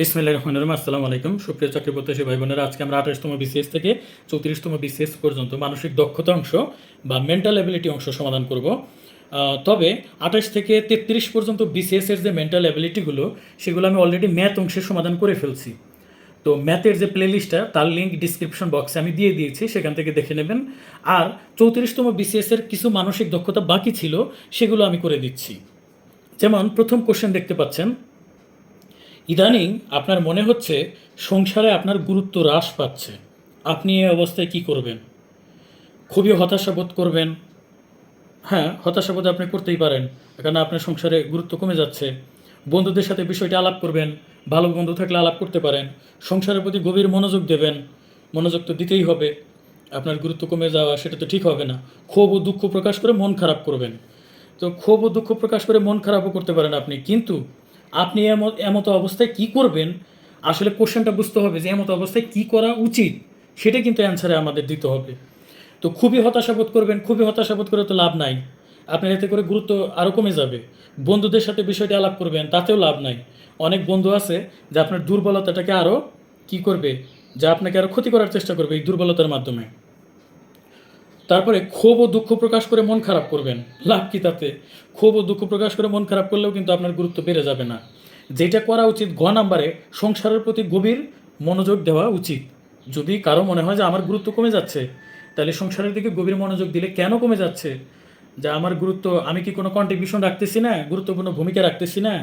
বিসমিল্লাহ রহমান রহিম। আসসালামু আলাইকুম। সুপ্রিয় চাকরি প্রত্যাশী ভাই বোনেরা আজকে আমরা আঠাশতম বিসিএস থেকে চৌত্রিশতম বিসিএস পর্যন্ত মানসিক দক্ষতা অংশ বা মেন্টাল অ্যাবিলিটি অংশ সমাধান করব। তবে আঠাশ থেকে তেত্রিশ পর্যন্ত বিসিএস এর যে মেন্টাল অ্যাবিলিটিগুলো সেগুলো আমি অলরেডি ম্যাথ অংশের সমাধান করে ফেলছি। তো ম্যাথের যে প্লেলিস্টটা তার লিঙ্ক ডিসক্রিপশন বক্সে আমি দিয়ে দিয়েছি, সেখান থেকে দেখে নেবেন। আর চৌত্রিশতম বিসিএস এর কিছু মানসিক দক্ষতা বাকি ছিল, সেগুলো আমি করে দিচ্ছি। যেমন প্রথম কোশ্চেন দেখতে পাচ্ছেন ইদানিং আপনার মনে হচ্ছে সংসারে আপনার গুরুত্ব হ্রাস পাচ্ছে। আপনি এই অবস্থায় কি করবেন? খুবই হতাশাবোধ করবেন। হ্যাঁ হতাশা বোধ আপনি করতেই পারেন কারণ আপনার সংসারে গুরুত্ব কমে যাচ্ছে। বন্ধুদের সাথে বিষয়টি আলাপ করবেন, ভালো বন্ধু থাকলে আলাপ করতে পারেন। সংসারের প্রতি গভীর মনোযোগ দেবেন, মনোযোগ তো দিতেই হবে। আপনার গুরুত্ব কমে যাওয়া সেটা তো ঠিক হবে না। ক্ষোভ ও দুঃখ প্রকাশ করে মন খারাপ করবেন। তো ক্ষোভ ও দুঃখ প্রকাশ করে মন খারাপও করতে পারেন আপনি, কিন্তু আপনি এমতো অবস্থায় কি করবেন? আসলে কোশ্চেনটা বুঝতে হবে যে এমতো অবস্থায় কি করা উচিত? সেটা কিন্তু অ্যান্সারে আমাদের দিতে হবে। তো খুবই হতাশাবোধ করবেন, খুবই হতাশাবোধ করে তো লাভ নাই। আপনার এতে করে গুরুত্ব আরও কমে যাবে। বন্ধুদের সাথে বিষয়টি আলাপ করবেন, তাতেও লাভ নাই। অনেক বন্ধু আছে যে আপনার দুর্বলতাটাকে আরও কি করবে? যা আপনাকে আরও ক্ষতি করার চেষ্টা করবে এই দুর্বলতার মাধ্যমে। তারপরে ক্ষোভ ও দুঃখ প্রকাশ করে মন খারাপ করবেন। লাভ কি তাতে? ক্ষোভ ও দুঃখ প্রকাশ করে মন খারাপ করলেও কিন্তু আপনার গুরুত্ব বেড়ে যাবে না। যেটা করা উচিত গ নাম্বারে, সংসারের প্রতি গভীর মনোযোগ দেওয়া উচিত। যদি কারও মনে হয় যে আমার গুরুত্ব কমে যাচ্ছে, তাহলে সংসারের দিকে গভীর মনোযোগ দিলে কেন কমে যাচ্ছে? যে আমার গুরুত্ব, আমি কি কোনো কন্ট্রিবিউশন রাখতেছি না? গুরুত্বপূর্ণ ভূমিকা রাখতেছি না?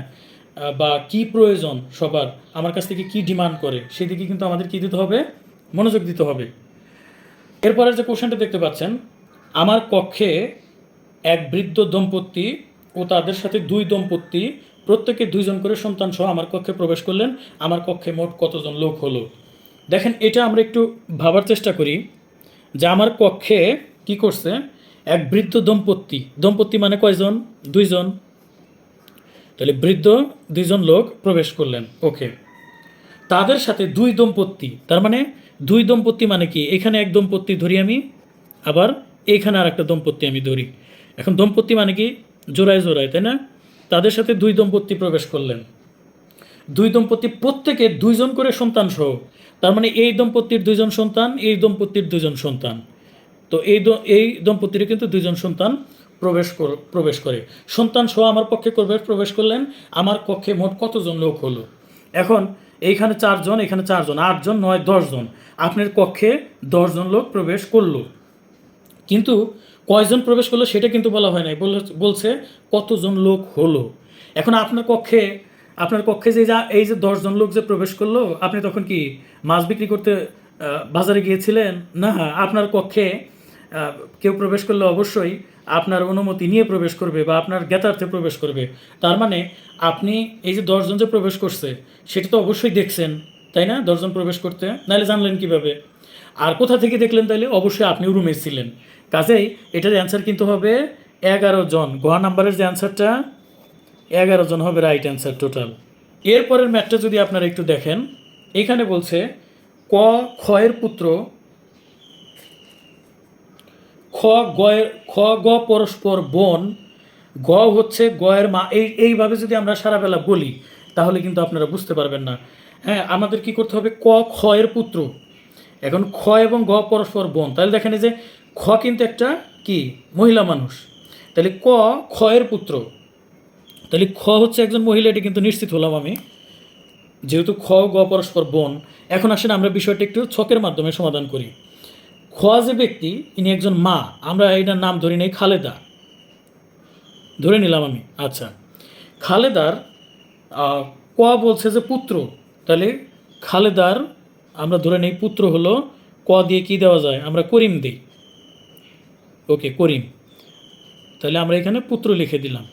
বা কি প্রয়োজন সবার? আমার কাছ থেকে কি ডিমান্ড করে? সেদিকে কিন্তু আমাদের কী দিতে হবে? মনোযোগ দিতে হবে। এরপরের যে কোশ্চেনটা দেখতে পাচ্ছেন, আমার কক্ষে এক বৃদ্ধ দম্পতি ও তাদের সাথে দুই দম্পতি, প্রত্যেকে দুইজন করে সন্তান সহ আমার কক্ষে প্রবেশ করলেন। আমার কক্ষে মোট কতজন লোক হলো? দেখেন, এটা আমরা একটু ভাবার চেষ্টা করি যে আমার কক্ষে কি করছে? এক বৃদ্ধ দম্পতি। দম্পতি মানে কয়জন? দুইজন। তাহলে বৃদ্ধ, দুইজন লোক প্রবেশ করলেন। ওকে। তাদের সাথে দুই দম্পতি, তার মানে দুই দম্পতি মানে কি? এখানে এক দম্পতি ধরি আমি, আবার এইখানে আর একটা দম্পতি আমি ধরি। এখন দম্পতি মানে কি? জোড়ায় জোড়ায়, তাই না? তাদের সাথে দুই দম্পতি প্রবেশ করলেন। দুই দম্পতি প্রত্যেকে দুইজন করে সন্তান সহ। তার মানে এই দম্পতির দুইজন সন্তান, এই দম্পতির দুইজন সন্তান। তো এই এই দম্পতির কিন্তু দুইজন সন্তান প্রবেশ কর, প্রবেশ করে। সন্তান সহ আমার পক্ষে প্রবেশ প্রবেশ করলেন। আমার কক্ষে মোট কতজন লোক হলো? এখন এইখানে চারজন, এখানে চারজন, আটজন নয়, দশজন। আপনার কক্ষে দশজন লোক প্রবেশ করল। কিন্তু কয়জন প্রবেশ করল সেটা কিন্তু বলা হয় নাই। বল- বলছে কতজন লোক হলো। এখন আপনার কক্ষে আপনার কক্ষে যে যা এই যে দশজন লোক যে প্রবেশ করল, আপনি তখন কি মাছ বিক্রি করতে বাজারে গিয়েছিলেন? না, আপনার কক্ষে কেউ প্রবেশ করলে অবশ্যই। আপনার অনুমতি নিয়ে প্রবেশ করবে বা আপনার জ্ঞাতার্থে প্রবেশ করবে। তার মানে আপনি এই যে দশজন যে প্রবেশ করছে, সেটা তো অবশ্যই দেখছেন, তাই না? দশজন প্রবেশ করতে। নাহলে জানলেন কীভাবে? আর কোথা থেকে দেখলেন তাহলে অবশ্যই আপনি রুমে ছিলেন। কাজেই এটার অ্যান্সার কিন্তু হবে এগারো জন। গোয়া নাম্বারের যে অ্যান্সারটা এগারো জন হবে রাইট অ্যান্সার টোটাল এরপরের ম্যাথটা যদি আপনারা একটু দেখেন, এখানে বলছে ক ক্ষয়ের পুত্র খ গয়ের খ গ পরস্পর বন, গ হচ্ছে গয়ের মা। এই, এইভাবে যদি আমরা সারাবেলা বলি, তাহলে কিন্তু আপনারা বুঝতে পারবেন না। হ্যাঁ আমাদের কি করতে হবে? ক ক্ষয়ের পুত্র। এখন খ এবং গ পরস্পর বোন। তাহলে দেখেন যে খ কিন্তু একটা কি? মহিলা মানুষ। তাহলে ক ক্ষয়ের পুত্র। তাহলে খ হচ্ছে একজন মহিলা, এটি কিন্তু নিশ্চিত হলাম আমি। যেহেতু খ, গ পরস্পর বোন। এখন আসেন আমরা বিষয়টা একটু ছকের মাধ্যমে সমাধান করি। খ যে ব্যক্তি, ইনি একজন মা। আমরা এটার নাম ধরি নেই, খালেদা। ধরে নিলাম আমি আচ্ছা। খালেদার ক বলছে যে পুত্র। তাহলে খালেদার, আমরা ধরে নেই, পুত্র হলো ক দিয়ে কি দেওয়া যায়? আমরা করিম দিই। ওকে, করিম। তাহলে আমরা এখানে পুত্র লিখে দিলাম।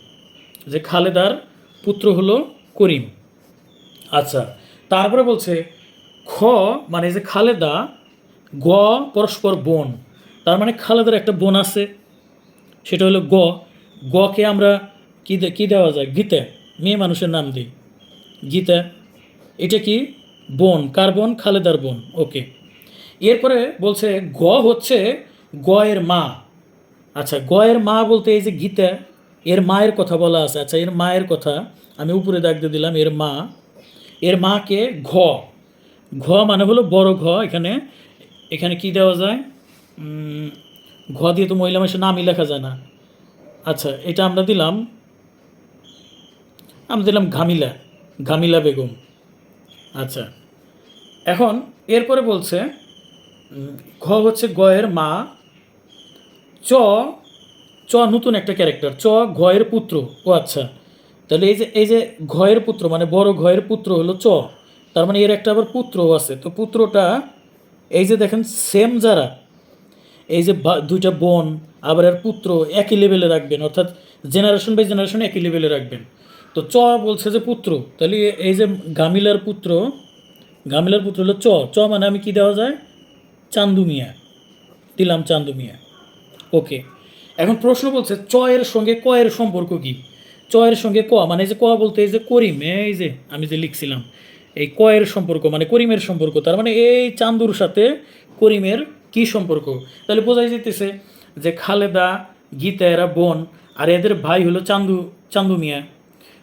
যে খালেদার পুত্র হলো করিম। আচ্ছা তারপরে বলছে, খ মানে যে খালেদা গ পরস্পর বোন। তার মানে খালেদার একটা বোন আছে, সেটা হলো গ। গকে আমরা কী কী দেওয়া যায়? গীতা, মেয়ে মানুষের নাম দিই। গীতা, এটা কি? বোন। কার বোন? খালেদার বোন। ওকে। এরপরে বলছে গ হচ্ছে গ এর মা। আচ্ছা গ এর মা বলতে এই যে গীতা, এর মায়ের কথা বলা আছে। আচ্ছা এর মায়ের কথা আমি উপরে দাগ দিয়ে দিলাম, এর মা। এর মাকে ঘ। ঘ মানে হলো বড় ঘ, এখানে এখানে কি দেওয়া যায়? ঘ দিয়ে তো মহিলা মানুষের নামই লেখা যায় না। আচ্ছা এটা আমরা দিলাম আমরা দিলাম ঘামিলা ঘামিলা বেগম। আচ্ছা এখন এরপরে বলছে ঘ হচ্ছে গয়ের মা, চ চ নতুন একটা ক্যারেক্টার, চ ঘয়ের পুত্র। ও আচ্ছা তাহলে এই যে এই যে ঘয়ের পুত্র মানে বড় ঘয়ের পুত্র হলো চ, তার মানে এর একটা আবার পুত্রও আছে। তো পুত্রটা এই যে দেখেন সেম যারা, এই যে দুইটা বোন, আবার এর পুত্র, একই লেভেলে রাখবেন, অর্থাৎ জেনারেশন বাই জেনারেশন একই লেভেলে রাখবেন। তো চ বলছে যে পুত্র, তাহলে এই যে গামিলার পুত্র গামিলার পুত্র হলো চ। চ মানে আমি কি দেওয়া যায়? চান্দু মিয়া। দিলাম চান্দু মিয়া। ওকে। এখন প্রশ্ন বলছে, চ এর সঙ্গে ক এর সম্পর্ক কি? চ এর সঙ্গে ক মানে এই যে ক বলতে এই যে করিম, এই যে আমি যে লিখছিলাম এই কয়ের সম্পর্ক মানে করিমের সম্পর্ক, তার মানে এই চান্দুর সাথে করিমের কি সম্পর্ক? তাহলে বোঝাই যেতেছে যে খালেদা, গীতা এরা বোন, আর এদের ভাই হলো চান্দু চান্দু মিয়া।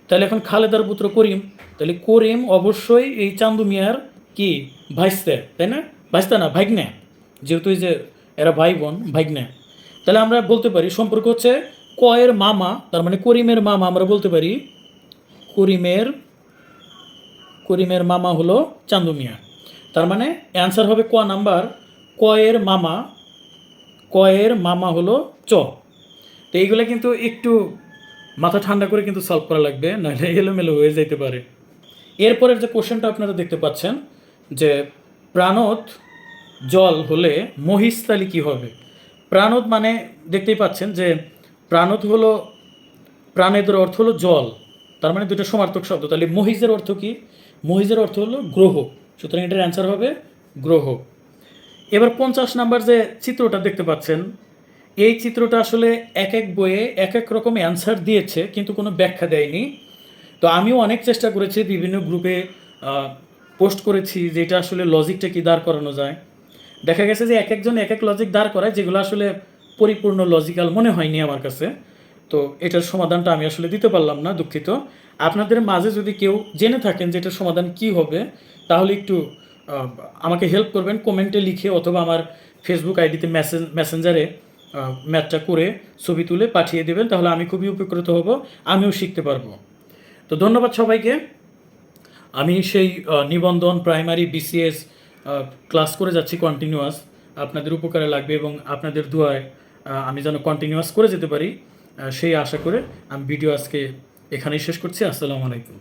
তাহলে এখন খালেদার পুত্র করিম, তাহলে করিম অবশ্যই এই চান্দু মিয়ার কি? ভাইস্তে, তাই না? ভাইস্তা না, ভাইগনা। যেহেতু এই যে এরা ভাই বোন, ভাইগনা। তাহলে আমরা বলতে পারি, সম্পর্ক হচ্ছে কয়ের মামা, তার মানে করিমের মামা আমরা বলতে পারি করিমের করিমের মামা হলো চান্দু মিয়া। তার মানে অ্যান্সার হবে ক নাম্বার, কয়ের মামা কয়ের মামা হলো চ। তো এইগুলো কিন্তু একটু মাথা ঠান্ডা করে কিন্তু সলভ করা লাগবে, নাহলে এলোমেলো হয়ে যেতে পারে। এরপরের যে কোশ্চেনটা আপনারা দেখতে পাচ্ছেন, যে প্রাণত জল হলে মহিস্তালি কী হবে? প্রাণত মানে দেখতেই পাচ্ছেন যে প্রাণত হলো, প্রাণেদের অর্থ হলো জল। তার মানে দুটো সমার্থক শব্দ। তাহলে মহিজের অর্থ কি? মহিজের অর্থ হলো গ্রহ। সুতরাং এটার অ্যান্সার হবে গ্রহ। এবার পঞ্চাশ নাম্বার যে চিত্রটা দেখতে পাচ্ছেন, এই চিত্রটা আসলে এক এক বইয়ে এক এক রকম অ্যান্সার দিয়েছে, কিন্তু কোনো ব্যাখ্যা দেয়নি। তো আমিও অনেক চেষ্টা করেছি, বিভিন্ন গ্রুপে পোস্ট করেছি যে এটা আসলে লজিকটা কি দাঁড় করানো যায়। দেখা গেছে যে এক একজন এক এক লজিক দাঁড় করায়, যেগুলো আসলে পরিপূর্ণ লজিক্যাল মনে হয়নি আমার কাছে। তো এটার সমাধানটা আমি আসলে দিতে পারলাম না, দুঃখিত। আপনাদের মাঝে যদি কেউ জেনে থাকেন যে এটার সমাধান কি হবে, তাহলে একটু আমাকে হেল্প করবেন কমেন্টে লিখে অথবা আমার ফেসবুক আইডিতে মেসেজ মেসেঞ্জারে ম্যাথটা করে ছবি তুলে পাঠিয়ে দেবেন, তাহলে আমি খুবই উপকৃত হব, আমিও শিখতে পারব। তো ধন্যবাদ সবাইকে। আমি সেই নিবন্ধন প্রাইমারি বিসিএস ক্লাস করে যাচ্ছি কন্টিনিউয়াস আপনাদের উপকারে লাগবে এবং আপনাদের দোয়ায় আমি যেন কন্টিনিউয়াস করে যেতে পারি সেই আশা করে আমি ভিডিও আজকে এখানেই শেষ করছি আসসালামু আলাইকুম।